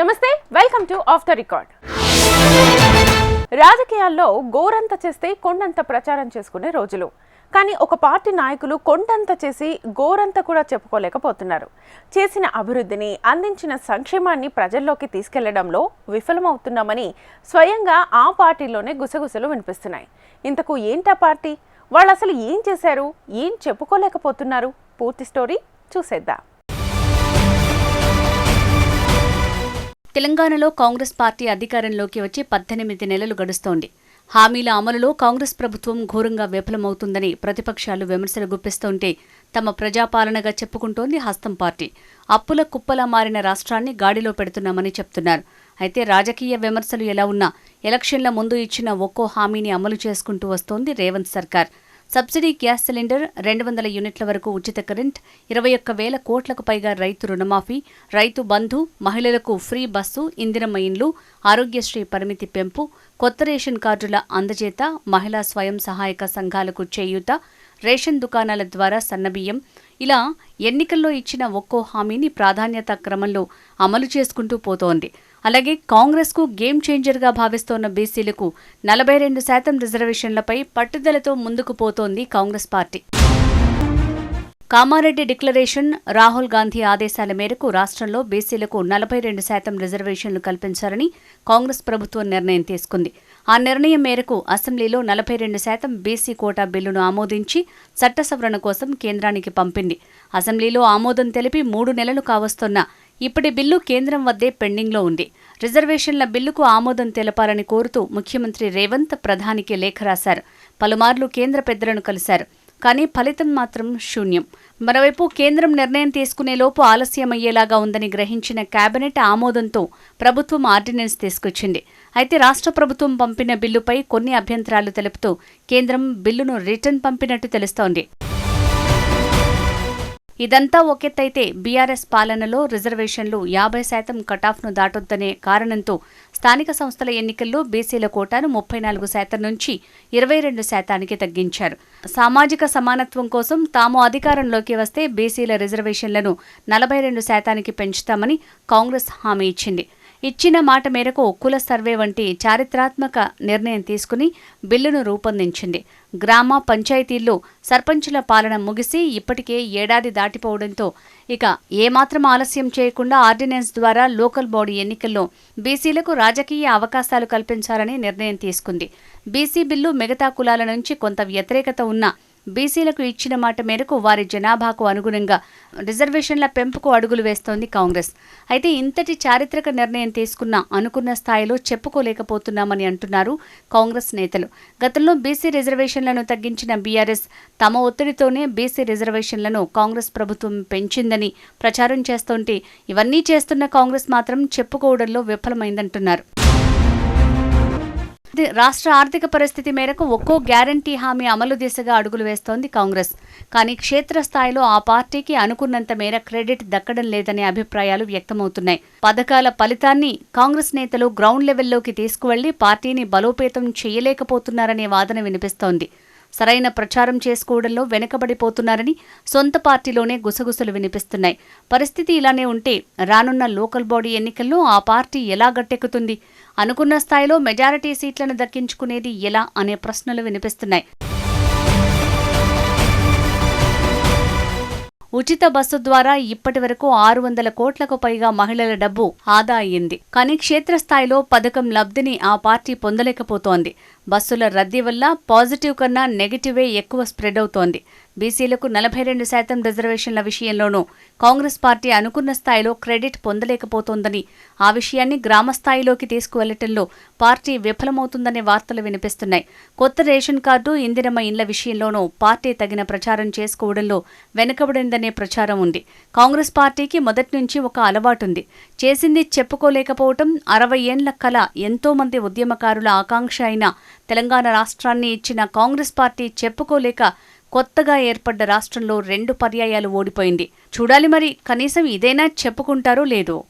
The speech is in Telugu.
Namaste welcome to off the record రాజకీయాల్లో గోరంత చేస్తే కొండంత ప్రచారం చేసుకునే రోజులు. కానీ ఒక పార్టీ నాయకులు కొండంత చేసి గోరంత కూడా చెప్పుకోలేకపోతున్నారు. చేసిన అభివృద్ధిని అందించిన సంక్షేమాన్ని ప్రజల్లోకి తీసుకెళ్ళడంలో విఫలమవుతున్నామని స్వయంగా ఆ పార్టీలోనే గుసగుసలు వినిపిస్తున్నాయి. ఇంతకు ఏంటా పార్టీ? వాళ్ళు అసలు ఏం చేశారు? ఏం చెప్పుకోలేకపోతున్నారు? పూర్తి స్టోరీ చూసేద్దాం. తెలంగాణలో కాంగ్రెస్ పార్టీ అధికారంలోకి వచ్చి పద్దెనిమిది నెలలు గడుస్తోంది. హామీల అమలులో కాంగ్రెస్ ప్రభుత్వం ఘోరంగా విఫలమవుతుందని ప్రతిపక్షాలు విమర్శలు గుప్పిస్తుంటే తమ ప్రజాపాలనగా చెప్పుకుంటోంది హస్తం పార్టీ. అప్పుల కుప్పలా మారిన రాష్ట్రాన్ని గాడిలో పెడుతున్నామని చెప్తున్నారు. అయితే రాజకీయ విమర్శలు ఎలా ఉన్నా ఎలక్షన్ల ముందు ఇచ్చిన ఒక్కో హామీని అమలు చేసుకుంటూ వస్తోంది రేవంత్ సర్కార్. సబ్సిడీ గ్యాస్ సిలిండర్ రెండు వందల యూనిట్ల వరకు ఉచిత కరెంట్ ఇరవై ఒక్క వేల కోట్లకు పైగా రైతు రుణమాఫీ రైతు బంధు మహిళలకు ఫ్రీ బస్సు ఇందిరమ్మ ఇండ్లు ఆరోగ్యశ్రీ పరిమితి పెంపు కొత్త రేషన్ కార్డుల అందజేత మహిళా స్వయం సహాయక సంఘాలకు చేయూత రేషన్ దుకాణాల ద్వారా సన్నబియ్యం ఇలా ఎన్నికల్లో ఇచ్చిన ఒక్కో హామీని ప్రాధాన్యత క్రమంలో అమలు చేసుకుంటూ పోతోంది. అలాగే కాంగ్రెస్కు గేమ్ చేంజర్గా భావిస్తోన్న బీసీలకు నలభై రెండు శాతం రిజర్వేషన్లపై పట్టుదలతో ముందుకు పోతోంది కాంగ్రెస్ పార్టీ. కామారెడ్డి డిక్లరేషన్ రాహుల్ గాంధీ ఆదేశాల మేరకు రాష్ట్రంలో బీసీలకు నలభై రెండు శాతం రిజర్వేషన్లు కల్పించాలని కాంగ్రెస్ ప్రభుత్వం నిర్ణయం తీసుకుంది. ఆ నిర్ణయం మేరకు అసెంబ్లీలో నలభై రెండు శాతం బీసీ కోటా బిల్లును ఆమోదించి చట్ట సవరణ కోసం కేంద్రానికి పంపింది. అసెంబ్లీలో ఆమోదం తెలిపి మూడు నెలలు కావస్తున్న ఇప్పటి బిల్లు కేంద్రం వద్దే పెండింగ్లో ఉంది. రిజర్వేషన్ల బిల్లుకు ఆమోదం తెలపాలని కోరుతూ ముఖ్యమంత్రి రేవంత్ ప్రధానికి లేఖ రాశారు. పలుమార్లు కేంద్ర పెద్దలను కలిశారు. కానీ ఫలితం మాత్రం శూన్యం. మరోవైపు కేంద్రం నిర్ణయం తీసుకునేలోపు ఆలస్యమయ్యేలాగా ఉందని గ్రహించిన కేబినెట్ ఆమోదంతో ప్రభుత్వం ఆర్డినెన్స్ తీసుకొచ్చింది. అయితే రాష్ట్ర ప్రభుత్వం పంపిన బిల్లుపై కొన్ని అభ్యంతరాలు తెలుపుతూ కేంద్రం బిల్లును రిటర్న్ పంపినట్టు తెలుస్తోంది. ఇదంతా ఒకెత్తైతే బీఆర్ఎస్ పాలనలో రిజర్వేషన్లు యాభై శాతం కటాఫ్ను దాటొద్దనే కారణంతో స్థానిక సంస్థల ఎన్నికల్లో బీసీల కోటాను ముప్పై నాలుగు శాతం నుంచి ఇరవై రెండు శాతానికి తగ్గించారు. సామాజిక సమానత్వం కోసం తాము అధికారంలోకి వస్తే బీసీల రిజర్వేషన్లను నలభై రెండు శాతానికి పెంచుతామని కాంగ్రెస్ హామీ ఇచ్చింది. ఇచ్చిన మాట మేరకు కుల సర్వే వంటి చారిత్రాత్మక నిర్ణయం తీసుకుని బిల్లును రూపొందించింది. గ్రామ పంచాయతీల్లో సర్పంచుల పాలన ముగిసి ఇప్పటికే ఏడాది దాటిపోవడంతో ఇక ఏమాత్రం ఆలస్యం చేయకుండా ఆర్డినెన్స్ ద్వారా లోకల్ బాడీ ఎన్నికల్లో బీసీలకు రాజకీయ అవకాశాలు కల్పించాలని నిర్ణయం తీసుకుంది. బీసీ బిల్లు మిగతా కులాల నుంచి కొంత వ్యతిరేకత ఉన్నా బీసీలకు ఇచ్చిన మాట మేరకు వారి జనాభాకు అనుగుణంగా రిజర్వేషన్ల పెంపుకు అడుగులు వేస్తోంది కాంగ్రెస్. అయితే ఇంతటి చారిత్రక నిర్ణయం తీసుకున్న అనుకున్న స్థాయిలో చెప్పుకోలేకపోతున్నామని అంటున్నారు కాంగ్రెస్ నేతలు. గతంలో బీసీ రిజర్వేషన్లను తగ్గించిన బీఆర్ఎస్ తమ ఒత్తిడితోనే బీసీ రిజర్వేషన్లను కాంగ్రెస్ ప్రభుత్వం పెంచిందని ప్రచారం చేస్తుంటే ఇవన్నీ చేస్తున్న కాంగ్రెస్ మాత్రం చెప్పుకోవడంలో విఫలమైందంటున్నారు. ఆర్థిక రాష్ట్ర ఆర్థిక పరిస్థితి మేరకు ఒక్కో గ్యారంటీ హామీ అమలు దిశగా అడుగులు వేస్తోంది కాంగ్రెస్. కానీ క్షేత్రస్థాయిలో ఆ పార్టీకి అనుకున్నంత మేర క్రెడిట్ దక్కడం లేదనే అభిప్రాయాలు వ్యక్తమవుతున్నాయి. పథకాల ఫలితాన్ని కాంగ్రెస్ నేతలు గ్రౌండ్ లెవెల్లోకి తీసుకువెళ్ళి పార్టీని బలోపేతం చేయలేకపోతున్నారనే వాదన వినిపిస్తోంది. సరైన ప్రచారం చేసుకోవడంలో వెనుకబడిపోతున్నారని సొంత పార్టీలోనే గుసగుసలు వినిపిస్తున్నాయి. పరిస్థితి ఇలానే ఉంటే రానున్న లోకల్ బాడీ ఎన్నికల్లో ఆ పార్టీ ఎలా గట్టెక్కుతుంది? అనుకున్న స్థాయిలో మెజారిటీ సీట్లను దక్కించుకునేది ఎలా అనే ప్రశ్నలు వినిపిస్తున్నాయి. ఉచిత బస్సు ద్వారా ఇప్పటి వరకు ఆరు వందల కోట్లకు పైగా మహిళల డబ్బు ఆదా అయ్యింది. కానీ క్షేత్రస్థాయిలో పథకం లబ్ధిని ఆ పార్టీ పొందలేకపోతోంది. బస్సుల రద్దీ వల్ల పాజిటివ్ కన్నా నెగిటివే ఎక్కువ స్ప్రెడ్ అవుతోంది. బీసీలకు నలభై రెండు శాతం రిజర్వేషన్ల విషయంలోనూ కాంగ్రెస్ పార్టీ అనుకున్న స్థాయిలో క్రెడిట్ పొందలేకపోతోందని ఆ విషయాన్ని గ్రామ స్థాయిలోకి తీసుకువెళ్ళటంలో పార్టీ విఫలమవుతుందనే వార్తలు వినిపిస్తున్నాయి. కొత్త రేషన్ కార్డు ఇందిరమ్మ ఇండ్ల విషయంలోనూ పార్టీ తగిన ప్రచారం చేసుకోవడంలో వెనుకబడిందనే ప్రచారం ఉంది. కాంగ్రెస్ పార్టీకి మొదటి నుంచి ఒక అలవాటుంది. చేసింది చెప్పుకోలేకపోవటం అరవై ఏండ్ల కల ఎంతో మంది ఉద్యమకారుల ఆకాంక్ష అయిన తెలంగాణ రాష్ట్రాన్ని ఇచ్చిన కాంగ్రెస్ పార్టీ చెప్పుకోలేక కొత్తగా ఏర్పడ్డ రాష్ట్రంలో రెండు పర్యాయాలు ఓడిపోయింది. చూడాలి మరి కనీసం ఇదైనా చెప్పుకుంటారో లేదో.